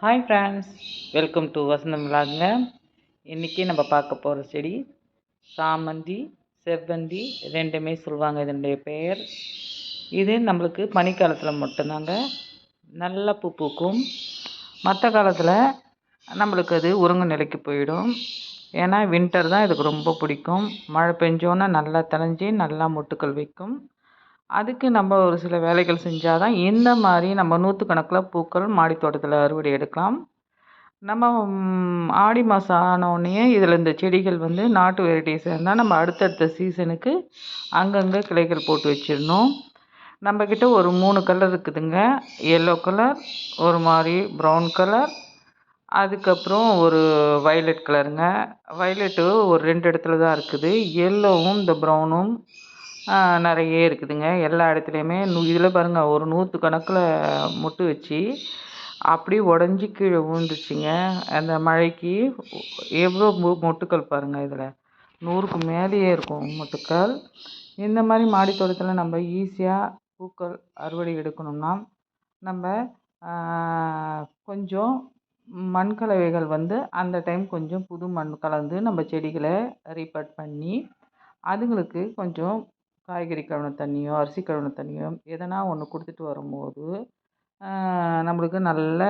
Hi friends welcome to Vasantham விழாங்க இன்றைக்கி நம்ம பார்க்க போகிற செடி சாமந்தி செவ்வந்தி ரெண்டுமே சொல்லுவாங்க இதனுடைய பெயர். இது நம்மளுக்கு பனிக்காலத்தில் மட்டும்தாங்க. நல்ல பூ பூக்கும். மற்ற காலத்தில் நம்மளுக்கு அது உருங்கு நிலைக்கு போயிடும். ஏன்னா வின்டர் தான் இதுக்கு ரொம்ப பிடிக்கும். மழை பெஞ்சோன்னே நல்லா தளைஞ்சி நல்லா மொட்டுக்கள் வைக்கும். அதுக்கு நம்ம ஒரு சில வேலைகள் செஞ்சால் தான் இந்த மாதிரி நம்ம நூற்றுக்கணக்கில் பூக்கள் மாடி தோட்டத்தில் அறுவடை எடுக்கலாம். நம்ம ஆடி மாதம் ஆனோடனே இதில் இந்த செடிகள் வந்து நாட்டு வெரைட்டிஸ் இருந்தால் நம்ம அடுத்தடுத்த சீசனுக்கு அங்கங்கே கிளைகள் போட்டு வச்சிடணும். நம்மக்கிட்ட ஒரு மூணு கலர் இருக்குதுங்க. எல்லோ கலர் ஒரு மாதிரி ப்ரௌன் கலர் அதுக்கப்புறம் ஒரு வயலட் கலருங்க. வயலட்டு ஒரு ரெண்டு இடத்துல தான் இருக்குது. எல்லோவும் இந்த ப்ரௌனும் நிறைய இருக்குதுங்க. எல்லா இடத்துலையுமே இதில் பாருங்கள் ஒரு நூற்று கணக்கில் மொட்டு வச்சு அப்படியே உடஞ்சி கீழே விழுந்துச்சுங்க அந்த மழைக்கு எவ்வளோ மொட்டுக்கள் பாருங்கள் இதில். நூறுக்கு மேலேயே இருக்கும் மொட்டுக்கள். இந்த மாதிரி மாடி தோட்டத்தில் நம்ம ஈஸியாக பூக்கள் அறுவடை எடுக்கணும்னா நம்ம கொஞ்சம் மண் கலவைகள் வந்து அந்த டைம் கொஞ்சம் புது மண் கலந்து நம்ம செடிகளை ரீபட் பண்ணி அதுங்களுக்கு கொஞ்சம் காய்கறி கழுவின தண்ணியோ அரிசி கழுவின தண்ணியோ எதனா ஒன்று கொடுத்துட்டு வரும்போது நம்மளுக்கு நல்ல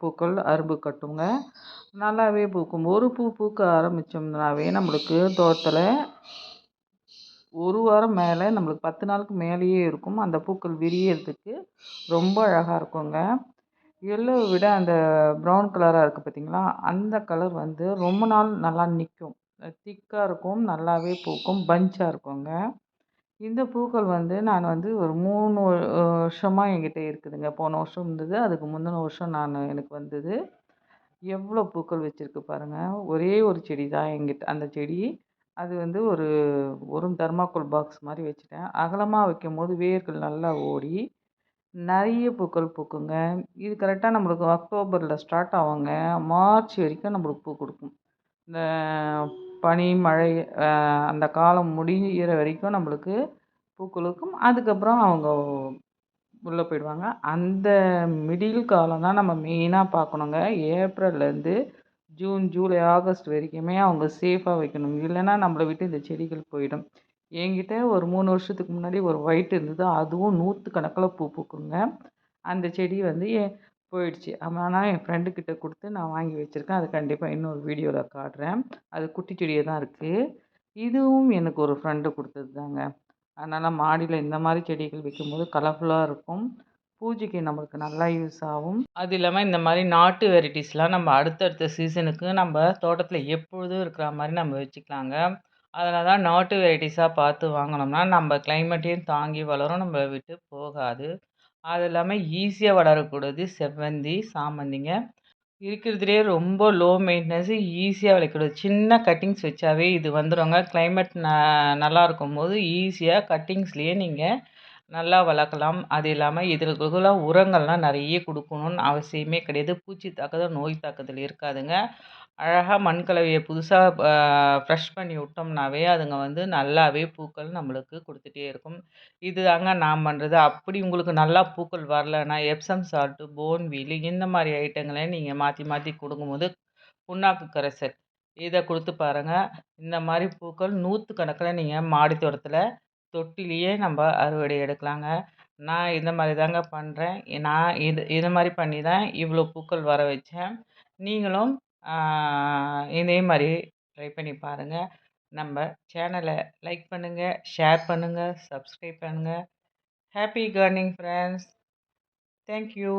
பூக்கள் அரும்பு கட்டுங்க. நல்லாவே பூக்கும். ஒரு பூ பூக்க ஆரம்பித்தோம்னாவே நம்மளுக்கு தோட்டத்தில் ஒரு வாரம் மேலே நம்மளுக்கு பத்து நாளுக்கு மேலேயே இருக்கும். அந்த பூக்கள் விரியறதுக்கு ரொம்ப அழகாக இருக்குங்க. எல்லோவை விட அந்த ப்ரௌன் கலராக இருக்குது பார்த்திங்களா அந்த கலர் வந்து ரொம்ப நாள் நல்லா நிற்கும் திக்காக இருக்கும் நல்லாவே பூக்கும் பஞ்சாக இருக்குங்க. இந்த பூக்கள் வந்து நான் வந்து ஒரு மூணு வருஷமாக என்கிட்ட இருக்குதுங்க. போன வருஷம் இருந்தது அதுக்கு முந்தின வருஷம் நான் எனக்கு வந்தது. எவ்வளோ பூக்கள் வச்சுருக்கு பாருங்கள் ஒரே ஒரு செடி தான் எங்கிட்ட அந்த செடி. அது வந்து ஒரு ஒரு தர்மாக்கோல் பாக்ஸ் மாதிரி வச்சுட்டேன். அகலமாக வைக்கும் போது வேர்கள் நல்லா ஓடி நிறைய பூக்கள் பூக்குங்க. இது கரெக்டாக நம்மளுக்கு அக்டோபரில் ஸ்டார்ட் ஆகுங்க. மார்ச் வரைக்கும் நம்மளுக்கு பூ கொடுக்கும். இந்த பனி மழை அந்த காலம் முடிகிற வரைக்கும் நம்மளுக்கு பூக்களுக்கும் அதுக்கப்புறம் அவங்க உள்ளே போயிடுவாங்க. அந்த மிடில் காலம் தான் நம்ம மெயினாக பார்க்கணுங்க. ஏப்ரல்லேருந்து ஜூன் ஜூலை ஆகஸ்ட் வரைக்குமே அவங்க சேஃபாக வைக்கணும். இல்லைன்னா நம்மளை விட்டு இந்த செடிகள் போயிடும். என்கிட்ட ஒரு மூணு வருஷத்துக்கு முன்னாடி ஒரு ஒயிட் இருந்தது. அதுவும் நூற்று கணக்கில் பூ பூக்குங்க. அந்த செடி வந்து போயிடுச்சு. ஆனால் என் ஃப்ரெண்டுக்கிட்ட கொடுத்து நான் வாங்கி வச்சுருக்கேன். அது கண்டிப்பாக இன்னொரு வீடியோவில் காட்டுறேன். அது குட்டி செடியாக தான் இருக்குது இதுவும் எனக்கு ஒரு ஃப்ரெண்டு கொடுத்தது தாங்க. அதனால் மாடியில் இந்த மாதிரி செடிகள் வைக்கும்போது கலர்ஃபுல்லாக இருக்கும். பூஜைக்கு நம்மளுக்கு நல்லா யூஸ் ஆகும். அது இல்லாமல் இந்த மாதிரி நாட்டு வெரைட்டிஸ்லாம் நம்ம அடுத்தடுத்த சீசனுக்கு நம்ம தோட்டத்தில் எப்பொழுதும் இருக்கிற மாதிரி நம்ம வச்சுக்கலாங்க. அதனால தான் நாட்டு வெரைட்டிஸாக பார்த்து வாங்கினோம்னா நம்ம கிளைமேட்டையும் தாங்கி வளரும். நம்ம விட்டு போகாது. அது இல்லாமல் ஈஸியாக வளரக்கூடியது செவ்வந்தி சாமந்திங்க. இருக்கிறதுலே ரொம்ப லோ மெயின்டனன்ஸு ஈஸியாக விளையக்கூடியது சின்ன கட்டிங்ஸ் வச்சாவே இது வந்துடுங்க கிளைமேட் ந நல்லா இருக்கும்போது ஈஸியாக கட்டிங்ஸ்லேயே நீங்கள் நல்லா வளர்க்கலாம். அது இல்லாமல் இதில் உரங்கள்லாம் நிறைய கொடுக்கணுன்னு அவசியமே கிடையாது. பூச்சி தாக்குதல் நோய் தாக்குதல் இருக்காதுங்க. அழகாக மண் கலவையை புதுசாக ஃப்ரெஷ் பண்ணி விட்டோம்னாவே அதுங்க வந்து நல்லாவே பூக்கள் நம்மளுக்கு கொடுத்துட்டே இருக்கும். இது தாங்க நான் பண்ணுறது அப்படி உங்களுக்கு நல்லா பூக்கள் வரலன்னா எப்சம் சால்ட்டு போன் வீலு இந்த மாதிரி ஐட்டங்களை நீங்கள் மாற்றி மாற்றி கொடுக்கும்போது புண்ணாக்கு கரைசல் இதை கொடுத்து பாருங்கள் இந்த மாதிரி பூக்கள் நூற்று கணக்கில் நீங்கள் மாடி தோட்டத்தில் தொட்டிலேயே நம்ம அறுவடை எடுக்கலாங்க. நான் இந்த மாதிரி தாங்க பண்ணுறேன் நான் இது இது மாதிரி பண்ணி தான் இவ்வளோ பூக்கள் வர வச்சேன். நீங்களும் இதே மாதிரி ட்ரை பண்ணி பாருங்கள் நம்ம சேனலை லைக் பண்ணுங்கள் ஷேர் பண்ணுங்கள் சப்ஸ்கிரைப் பண்ணுங்கள் ஹாப்பி கார்னிங் ஃப்ரெண்ட்ஸ் தேங்க்யூ